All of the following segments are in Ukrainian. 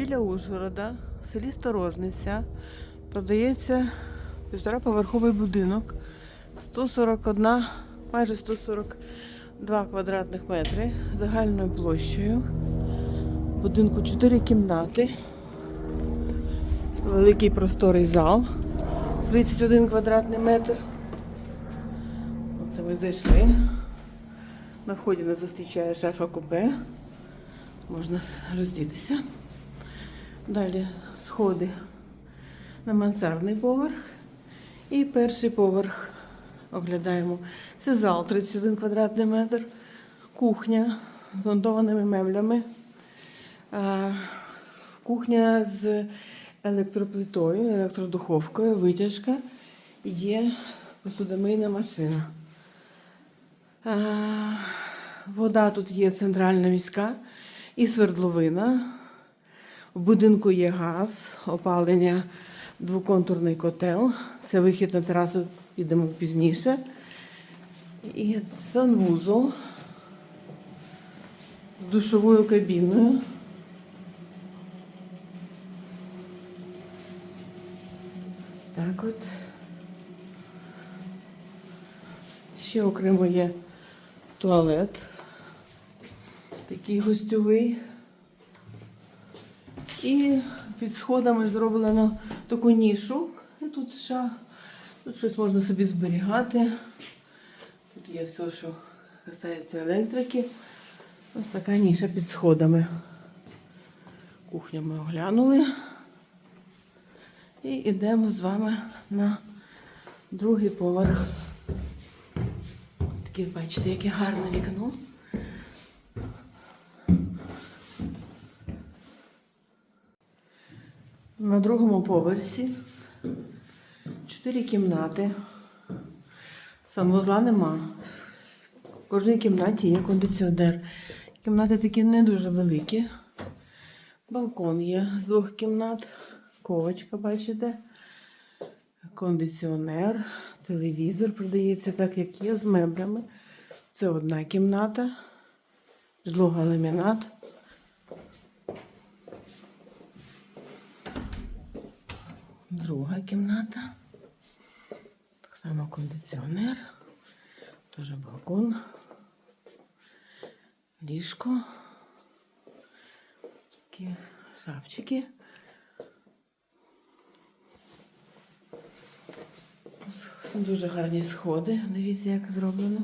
Біля Ужгорода, в селі Сторожниця, продається півтораповерховий будинок 141, майже 142 квадратних метри загальною площею. Будинку 4 кімнати, великий просторий зал, 31 квадратний метр. Оце ми зайшли. На вході нас зустрічає шафа купе. Можна роздітися. Далі сходи на мансардний поверх. І перший поверх оглядаємо. Це зал 31 квадратний метр, кухня з монтованими меблями. Кухня з електроплитою, електродуховкою, витяжка. Є посудомийна машина. Вода тут є центральна міська і свердловина. В будинку є газ, опалення, двоконтурний котел. Це вихід на терасу, підемо пізніше. І санвузол з душовою кабіною. Так от. Ще окремо є туалет. Такий гостьовий. І під сходами зроблено таку нішу. І тут ще тут щось можна собі зберігати. Тут є все, що касається електрики. Ось така ніша під сходами. Кухню ми оглянули. І йдемо з вами на другий поверх. Таке, бачите, яке гарне вікно. На другому поверсі чотири кімнати. Санвузла нема. В кожній кімнаті є кондиціонер. Кімнати такі не дуже великі. Балкон є з двох кімнат. Ковочка, бачите. Кондиціонер, телевізор продається так, як є, з меблями. Це одна кімната. Підлога ламінат. Друга кімната. Так само кондиціонер. Теж балкон. Ліжко. Такі шафчики. Дуже гарні сходи. Дивіться, як зроблено.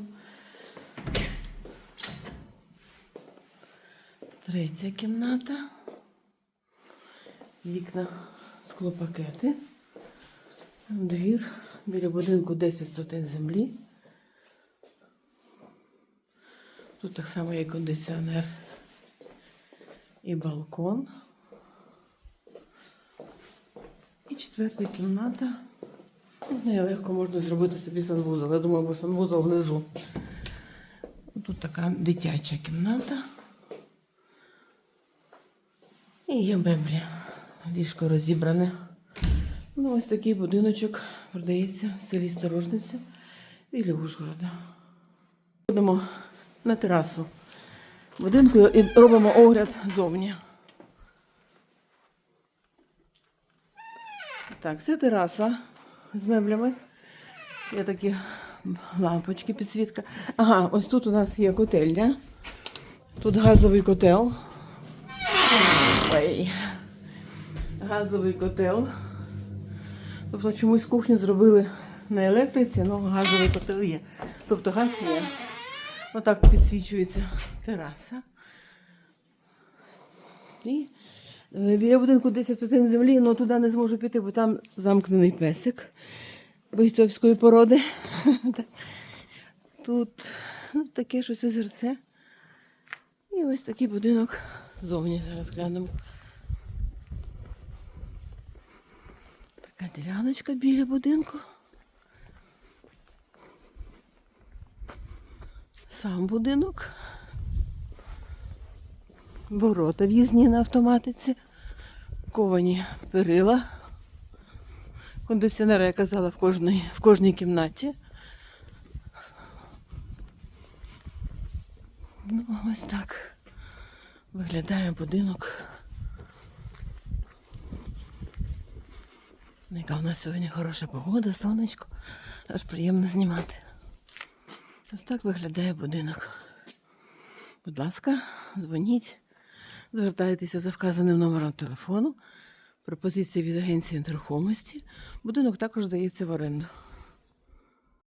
Третя кімната. Вікна склопакети. Двір біля будинку 10 сотень землі. Тут так само є кондиціонер і балкон. І четверта кімната. З неї легко можна зробити собі санвузол. Я думаю, бо санвузол внизу. Тут така дитяча кімната. І є меблі. Ліжко розібране. Ну, ось такий будиночок продається в селі Сторожниця біля Ужгорода. Ходимо на терасу будинку і робимо огляд зовні. Так, це тераса з меблями. Є такі лампочки, підсвітка. Ага, ось тут у нас є котельня. Тут газовий котел. Ой. Газовий котел. Тобто чомусь кухню зробили на електриці, але газовий котел є. Тобто газ є. Отак підсвічується тераса. І е, біля будинку 10 сотень землі, але туди не зможу піти, бо там замкнений песик бойцовської породи. Тут ну, таке щось озерце. І ось такий будинок зовні зараз глянемо. Така діляночка біля будинку. Сам будинок. Ворота в'їзні на автоматиці. Ковані перила. Кондиціонер, я казала, в кожній, в кожній кімнаті. Ну, ось так виглядає будинок Яка у нас сьогодні хороша погода, сонечко. Аж приємно знімати. Ось так виглядає будинок. Будь ласка, дзвоніть, звертайтеся за вказаним номером телефону. Пропозиція від агенції нерухомості. Будинок також здається в оренду.